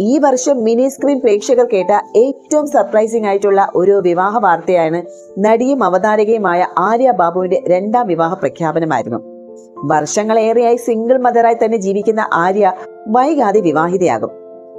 ഈ വർഷം mini screen പ്രേക്ഷകർ കേട്ട ഏറ്റവും സർപ്രൈസിംഗ് ആയിട്ടുള്ള ഒരു വിവാഹ വാർത്തയാണ് നടിയും അവതാരകയുമായ ആര്യ ബാബുവിന്റെ രണ്ടാം വിവാഹ പ്രഖ്യാപനമായിരുന്നു. വർഷങ്ങളേറെയായി സിംഗിൾ മദറായി തന്നെ ജീവിക്കുന്ന ആര്യ വൈകാതെ വിവാഹിതയാകും.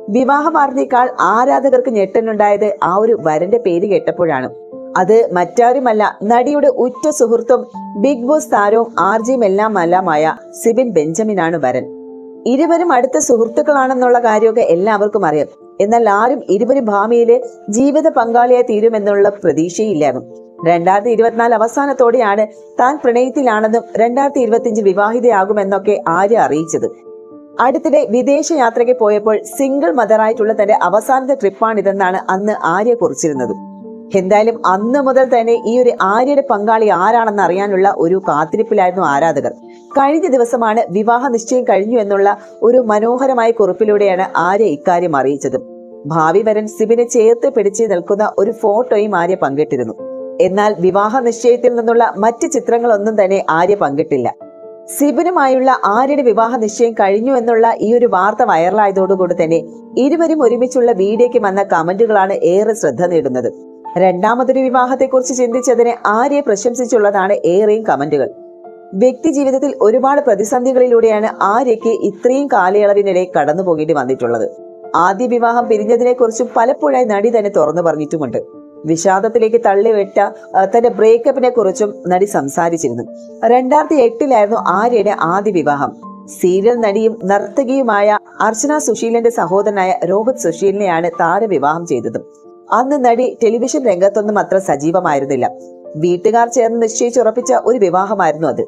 വിവാഹ വാർത്തയേക്കാൾ ആരാധകർക്ക് ഞെട്ടലുണ്ടായത് ആ ഒരു വരന്റെ പേര് കേട്ടപ്പോഴാണ്. അത് മറ്റാരുമല്ല നടിയുടെ ഉറ്റ സുഹൃത്തും ബിഗ് ബോസ് താരവും ആർജിയും എല്ലാം എല്ലാമായ സിബിൻ ബെഞ്ചമിനാണ് വരൻ. ഇരുവരും അടുത്ത സുഹൃത്തുക്കളാണെന്നുള്ള കാര്യമൊക്കെ എല്ലാവർക്കും അറിയാം. എന്നാൽ ആരും ഇരുവരും ഭാവിയിലെ ജീവിത പങ്കാളിയായി തീരുമെന്നുള്ള പ്രതീക്ഷയില്ലായിരുന്നു. രണ്ടായിരത്തി ഇരുപത്തിനാല് അവസാനത്തോടെയാണ് താൻ പ്രണയത്തിലാണെന്നും രണ്ടായിരത്തി ഇരുപത്തിയഞ്ച് വിവാഹിതയാകുമെന്നൊക്കെ ആര്യ അറിയിച്ചത്. അടുത്തിടെ വിദേശ യാത്രയ്ക്ക് പോയപ്പോൾ സിംഗിൾ മദറായിട്ടുള്ള തന്റെ അവസാനത്തെ ട്രിപ്പാണിതെന്നാണ് അന്ന് ആര്യ കുറിച്ചിരുന്നത്. എന്തായാലും അന്ന് മുതൽ തന്നെ ഈ ഒരു ആര്യയുടെ പങ്കാളി ആരാണെന്ന് അറിയാനുള്ള ഒരു കാത്തിരിപ്പിലായിരുന്നു ആരാധകർ. കഴിഞ്ഞ ദിവസമാണ് വിവാഹ നിശ്ചയം കഴിഞ്ഞു എന്നുള്ള ഒരു മനോഹരമായ കുറിപ്പിലൂടെയാണ് ആര്യ ഇക്കാര്യം അറിയിച്ചത്. ഭാവി വരൻ സിബിനെ ചേർത്ത് പിടിച്ച് നിൽക്കുന്ന ഒരു ഫോട്ടോയും ആര്യ പങ്കിട്ടിരുന്നു. എന്നാൽ വിവാഹ നിശ്ചയത്തിൽ നിന്നുള്ള മറ്റ് ചിത്രങ്ങളൊന്നും തന്നെ ആര്യ പങ്കിട്ടില്ല. സിബിനുമായുള്ള ആര്യയുടെ വിവാഹ നിശ്ചയം കഴിഞ്ഞു എന്നുള്ള ഈ ഒരു വാർത്ത വൈറലായതോടുകൂടി തന്നെ ഇരുവരും ഒരുമിച്ചുള്ള വീഡിയോയ്ക്ക് വന്ന കമന്റുകളാണ് ഏറെ ശ്രദ്ധ നേടുന്നത്. രണ്ടാമതൊരു വിവാഹത്തെക്കുറിച്ച് ചിന്തിച്ചതിനെ ആര്യെ പ്രശംസിച്ചുള്ളതാണ് ഏറെയും കമന്റുകൾ. വ്യക്തി ജീവിതത്തിൽ ഒരുപാട് പ്രതിസന്ധികളിലൂടെയാണ് ആര്യയ്ക്ക് ഇത്രയും കാലയളവിനിടെ കടന്നു പോകേണ്ടി വന്നിട്ടുള്ളത്. ആദ്യ വിവാഹം പിരിഞ്ഞതിനെ കുറിച്ചും പലപ്പോഴായി നടി തന്നെ തുറന്നു പറഞ്ഞിട്ടുമുണ്ട്. വിഷാദത്തിലേക്ക് തള്ളിവിട്ട തന്റെ ബ്രേക്കപ്പിനെ കുറിച്ചും നടി സംസാരിച്ചിരുന്നു. രണ്ടായിരത്തി എട്ടിലായിരുന്നു ആര്യയുടെ ആദ്യ വിവാഹം. സീരിയൽ നടിയും നർത്തകിയുമായ അർച്ചന സുശീലന്റെ സഹോദരനായ രോഹിത് സുശീലിനെയാണ് താരവിവാഹം ചെയ്തത്. അന്ന് നടി ടെലിവിഷൻ രംഗത്തൊന്നും അത്ര സജീവമായിരുന്നില്ല. വീട്ടുകാർ ചേർന്ന് നിശ്ചയിച്ചുറപ്പിച്ച ഒരു വിവാഹമായിരുന്നു അത്.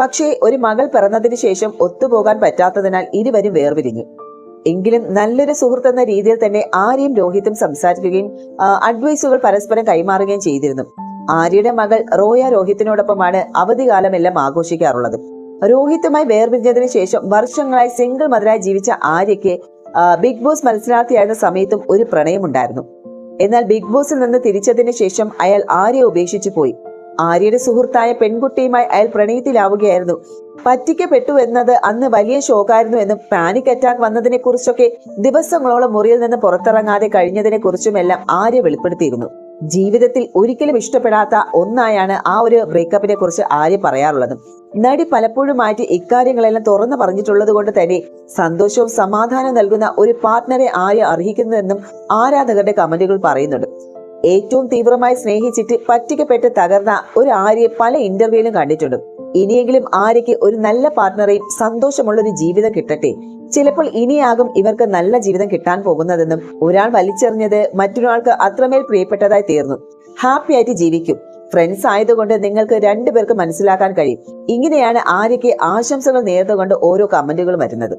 പക്ഷേ ഒരു മകൾ പിറന്നതിന് ശേഷം ഒത്തുപോകാൻ പറ്റാത്തതിനാൽ ഇരുവരും വേർപിരിഞ്ഞു. എങ്കിലും നല്ലൊരു സുഹൃത്ത് എന്ന രീതിയിൽ തന്നെ ആര്യയും രോഹിത്തും സംസാരിക്കുകയും അഡ്വൈസുകൾ പരസ്പരം കൈമാറുകയും ചെയ്തിരുന്നു. ആര്യയുടെ മകൾ റോയ രോഹിത്തിനോടൊപ്പമാണ് അവധികാലമെല്ലാം ആഘോഷിക്കാറുള്ളത്. രോഹിത്തുമായി വേർപിരിഞ്ഞതിന് ശേഷം വർഷങ്ങളായി സിംഗിൾ മദറായി ജീവിച്ച ആര്യയ്ക്ക് ബിഗ് ബോസ് മത്സരാർത്ഥിയായിരുന്ന സമയത്തും ഒരു പ്രണയമുണ്ടായിരുന്നു. എന്നാൽ ബിഗ് ബോസിൽ നിന്ന് തിരിച്ചതിന് ശേഷം അയാൾ ആര്യ ഉപേക്ഷിച്ചു പോയി. ആര്യയുടെ സുഹൃത്തായ പെൺകുട്ടിയുമായി അയാൾ പ്രണയത്തിലാവുകയായിരുന്നു. പറ്റിക്കപ്പെട്ടു എന്നത് അന്ന് വലിയ ഷോക്കായിരുന്നു എന്നും പാനിക് അറ്റാക്ക് വന്നതിനെ കുറിച്ചൊക്കെ ദിവസങ്ങളോളം മുറിയിൽ നിന്ന് പുറത്തിറങ്ങാതെ കഴിഞ്ഞതിനെ കുറിച്ചുമെല്ലാം ആര്യ വെളിപ്പെടുത്തിയിരുന്നു. ജീവിതത്തിൽ ഒരിക്കലും ഇഷ്ടപ്പെടാത്ത ഒന്നായാണ് ആ ഒരു ബ്രേക്കപ്പിനെ കുറിച്ച് ആര്യ പറയാറുള്ളത്. നടി പലപ്പോഴും മാറ്റി ഇക്കാര്യങ്ങളെല്ലാം തുറന്നു പറഞ്ഞിട്ടുള്ളത് കൊണ്ട് തന്നെ സന്തോഷവും സമാധാനവും നൽകുന്ന ഒരു പാർട്ട്ണറെ ആര്യ അർഹിക്കുന്നുവെന്നും ആരാധകരുടെ കമന്റുകൾ പറയുന്നുണ്ട്. ഏറ്റവും തീവ്രമായി സ്നേഹിച്ചിട്ട് പറ്റിക്കപ്പെട്ട് തകർന്ന ഒരു ആര്യയെ പല ഇന്റർവ്യൂവിലും കണ്ടിട്ടുണ്ട്. ഇനിയെങ്കിലും ആര്യയ്ക്ക് ഒരു നല്ല പാർട്ട്ണറെയും സന്തോഷമുള്ള ഒരു ജീവിതം കിട്ടട്ടെ. ചിലപ്പോൾ ഇനിയാകും ഇവർക്ക് നല്ല ജീവിതം കിട്ടാൻ പോകുന്നതെന്നും ഒരാൾ വലിച്ചെറിഞ്ഞത് മറ്റൊരാൾക്ക് അത്രമേൽ പ്രിയപ്പെട്ടതായി തീർന്നു. ഹാപ്പി ആയിട്ട് ജീവിക്കും. ഫ്രണ്ട്സ് ആയതുകൊണ്ട് നിങ്ങൾക്ക് രണ്ടുപേർക്ക് മനസ്സിലാക്കാൻ കഴിയും. ഇങ്ങനെയാണ് ആര്യയ്ക്ക് ആശംസകൾ നേർന്നുകൊണ്ട് ഓരോ കമന്റുകൾ വരുന്നത്.